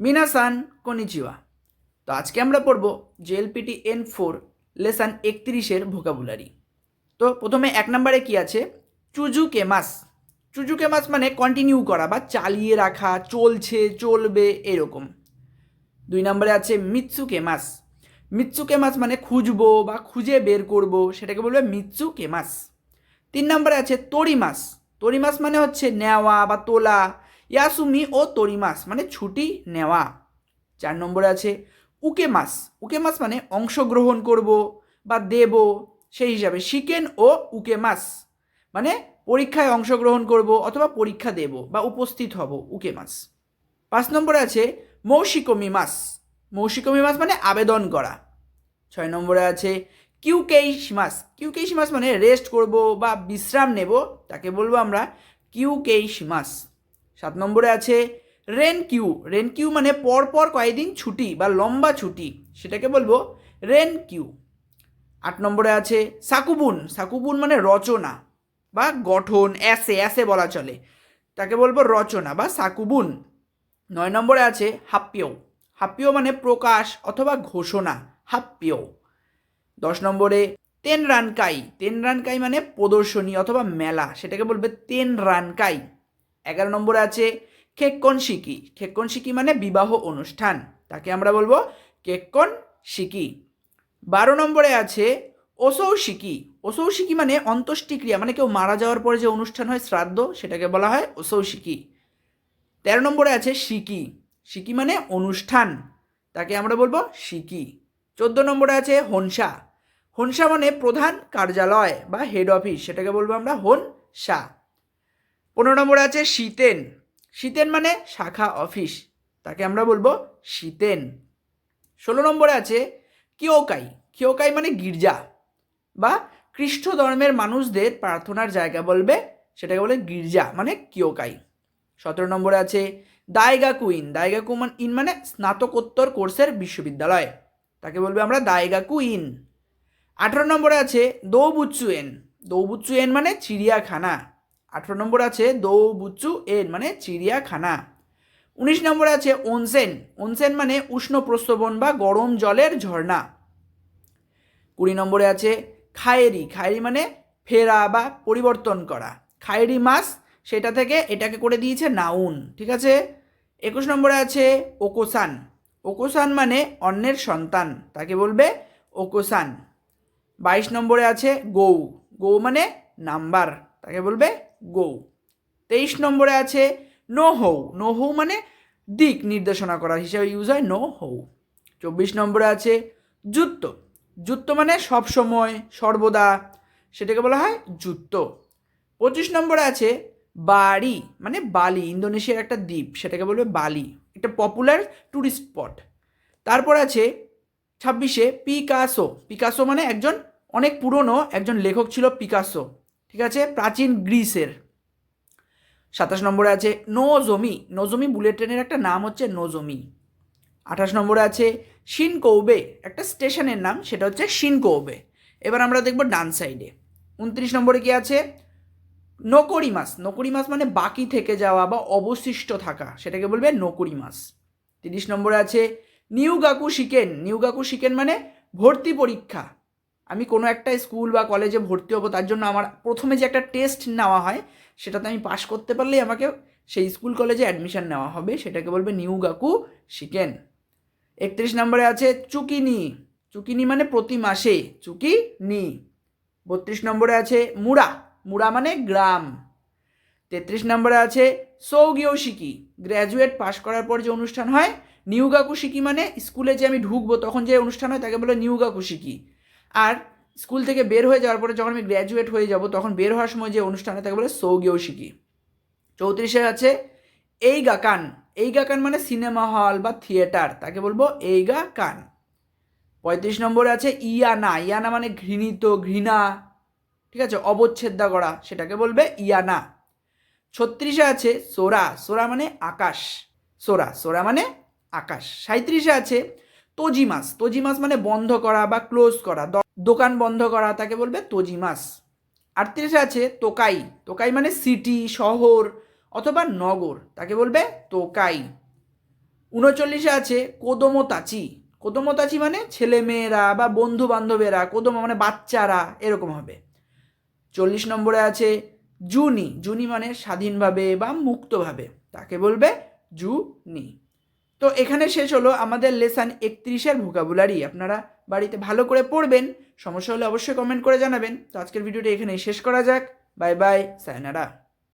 মিনাসান কনিচিওয়া। তো আজকে আমরা পড়ব জেএলপিটি এন ফোর, লেসান একত্রিশের ভোকাবুলারি। তো প্রথমে এক নম্বরে কি আছে? চুজুকে মাস চুজুকে মাস মানে কন্টিনিউ করা বা চালিয়ে রাখা, চলছে, চলবে, এরকম। দুই নম্বরে আছে মিৎসুকে মাস মিৎসুকে মাস মানে খুঁজবো বা খুঁজে বের করব, সেটাকে বলবে মিৎসুকে মাস তিন নম্বরে আছে তরিমাস। তরিমাস মানে হচ্ছে নেওয়া বা তোলা ইয়াসুমি ও তরিমাস মানে ছুটি নেওয়া। চার নম্বরে আছে উকে মাস উকে মাস মানে অংশগ্রহণ করব বা দেব, সেই হিসাবে শিকেন ও উকে মাস মানে পরীক্ষায় অংশগ্রহণ করব অথবা পরীক্ষা দেব বা উপস্থিত হব উকে মাস পাঁচ নম্বরে আছে মৌসিকমি মাস মৌসিকমি মাস মানে আবেদন করা। ছয় নম্বরে আছে কিউকেইশ মাস কিউকেইশ মাস মানে রেস্ট করব বা বিশ্রাম নেব, তাকে বলব আমরা কিউকেইশ মাস সাত নম্বরে আছে রেন কিউ। রেন কিউ মানে পরপর কয়েকদিন ছুটি বা লম্বা ছুটি, সেটাকে বলব রেন কিউ। আট নম্বরে আছে সাকুবুন। সাকুবুন মানে রচনা বা গঠন অ্যাসে অ্যাসে বলা চলে। তাকে বলব রচনা বা সাকুবুন। নয় নম্বরে আছে হাপ্পিও। হাপ্পিও মানে প্রকাশ অথবা ঘোষণা, হাপ্পিও। দশ নম্বরে তেন রানকাই তেন রানকাই মানে প্রদর্শনী অথবা মেলা, সেটাকে বলবে তেন রানকাই এগারো নম্বরে আছে খেক্কন শিকি খেক্কন শিকি মানে বিবাহ অনুষ্ঠান। তাকে আমরা বলব কেক্কন শিকি বারো নম্বরে আছে ওসৌ শিকি ওসৌ শিকি মানে অন্ত্যেষ্টিক্রিয়া মানে কেউ মারা যাওয়ার পরে যে অনুষ্ঠান হয়, শ্রাদ্ধ, সেটাকে বলা হয় ওসৌ শিকি তেরো নম্বরে আছে শিকি। শিকি মানে অনুষ্ঠান। তাকে আমরা বলব শিকি। চোদ্দ নম্বরে আছে হনসা। হনসা মানে প্রধান কার্যালয় বা হেড অফিস সেটাকে বলব আমরা হনসা। পনেরো নম্বরে আছে শীতেন। শীতেন মানে শাখা, অফিস। তাকে আমরা বলব শীতেন। ষোলো নম্বরে আছে কিওকাই কিওকাই মানে গির্জা বা খ্রিস্ট ধর্মের মানুষদের প্রার্থনার জায়গা বলবে, সেটাকে বলে গির্জা মানে কিওকাই সতেরো নম্বরে আছে দায়গা কুইন দায়গা কুমান ইন মানে স্নাতকোত্তর কোর্সের বিশ্ববিদ্যালয়। তাকে বলবে আমরা দায়গা কুইন আঠারো নম্বরে আছে দৌবুচ্চু এন এন মানে চিড়িয়াখানা। আঠারো নম্বর আছে দৌবুচ্চু এন মানে চিড়িয়াখানা। উনিশ নম্বরে আছে ওনসেন ওনসেন মানে উষ্ণ প্রস্রবণ বা গরম জলের ঝর্ণা। কুড়ি নম্বরে আছে খায়েরি খায়েরি মানে ফেরা বা পরিবর্তন করা। খায়েরি মাস সেটা থেকে এটাকে করে দিয়েছে নাউন, ঠিক আছে? একুশ নম্বরে আছে ওকোসান। ওকোসান মানে অন্যের সন্তান, তাকে বলবে ওকোসান। বাইশ নম্বরে আছে গৌ গৌ মানে নাম্বার, তাকে বলবে গৌ। তেইশ নম্বরে আছে নো হৌ। নো হৌ মানে দিক নির্দেশনা করা হিসেবে ইউজ হয় নো হৌ। চব্বিশ নম্বরে আছে যুক্ত যুক্ত মানে সব সময়, সর্বদা, সেটাকে বলা হয় যুক্ত পঁচিশ নম্বরে আছে বাড়ি মানে বালি, ইন্দোনেশিয়ার একটা দ্বীপ, সেটাকে বলবে বালি, একটা পপুলার ট্যুরিস্ট স্পট তারপর আছে ছাব্বিশে পিকাসো। পিকাসো মানে একজন অনেক পুরনো একজন লেখক ছিল পিকাসো। ঠিক আছে? প্রাচীন গ্রিসের। সাতাশ নম্বরে আছে নোজমি। নোজমি বুলেট ট্রেনের একটা নাম হচ্ছে নোজমি। আঠাশ নম্বরে আছে শিনকৌবে। একটা স্টেশনের নাম, সেটা হচ্ছে শিনকৌবে। এবার আমরা দেখব ডান সাইডে। উনত্রিশ নম্বরে কি আছে? নকরি মাস নকরি মাস মানে বাকি থেকে যাওয়া বা অবশিষ্ট থাকা। সেটাকে বলবে নকরি মাস তিরিশ নম্বরে আছে নিউগাকু শিকেন নিউগাকু শিকেন মানে ভর্তি পরীক্ষা। আমি কোনো একটা স্কুল বা কলেজে ভর্তি হব, তার জন্য আমার প্রথমে যে একটা টেস্ট নেওয়া হয়, সেটাতে আমি পাশ করতে পারলেই আমাকে সেই স্কুল কলেজে অ্যাডমিশন নেওয়া হবে, সেটাকে বলবে নিউগাকু শিকেন। একত্রিশ নম্বরে আছে চুকিনি। চুকিনি মানে প্রতি মাসে, চুকিনি। বত্রিশ নম্বরে আছে মুড়া। মুড়া মানে গ্রাম। তেত্রিশ নম্বরে আছে সৌগিও শিকি। গ্র্যাজুয়েট পাশ করার পর যে অনুষ্ঠান হয়, নিউগাকু শিকি মানে স্কুলে যে আমি ঢুকবো, তখন যে অনুষ্ঠান হয়, তাকে বলে নিউগাকু শিকি। আর স্কুল থেকে বের হয়ে যাওয়ার পরে যখন আমি গ্র্যাজুয়েট হয়ে যাব, তখন বের হওয়ার সময় যে অনুষ্ঠানে তাকে বলে সৌগিও শিখি। চৌত্রিশে আছে এই গা কান। এই গা কান মানে সিনেমা হল বা থিয়েটার, তাকে বলব এই গা কান। পঁয়ত্রিশ নম্বরে আছে ইয়ানা। ইয়ানা মানে ঘৃণিত, ঘৃণা, ঠিক আছে, অবচ্ছেদ্যা করা, সেটাকে বলবে ইয়ানা। ছত্রিশে আছে সোরা। সোরা মানে আকাশ। সোরা সোরা মানে আকাশ। সাঁত্রিশে আছে তজিমাস। তজিমাস মানে বন্ধ করা বা ক্লোজ করা। দোকান বন্ধ করা, তাকে বলবে তজিমাস। আটত্রিশে আছে তোকাই। তোকাই মানে সিটি শহর অথবা নগর, তাকে বলবে তোকাই। উনচল্লিশে আছে কোদমতাচি। কোদমতাচি মানে ছেলে মেয়েরা বা বন্ধু বান্ধবেরা কোদম মানে বাচ্চারা, এরকম হবে। চল্লিশ নম্বরে আছে জুনি। জুনি মানে স্বাধীনভাবে বা মুক্তভাবে, তাকে বলবে জুনি। তো এখানে শেষ হলো আমাদের লেসান একত্রিশের ভোকাবুলারি আপনারা বাড়িতে ভালো করে পড়বেন, সমস্যা হলে অবশ্যই কমেন্ট করে জানাবেন। তো আজকের ভিডিওটি এখানেই শেষ করা যাক। Bye bye sayonara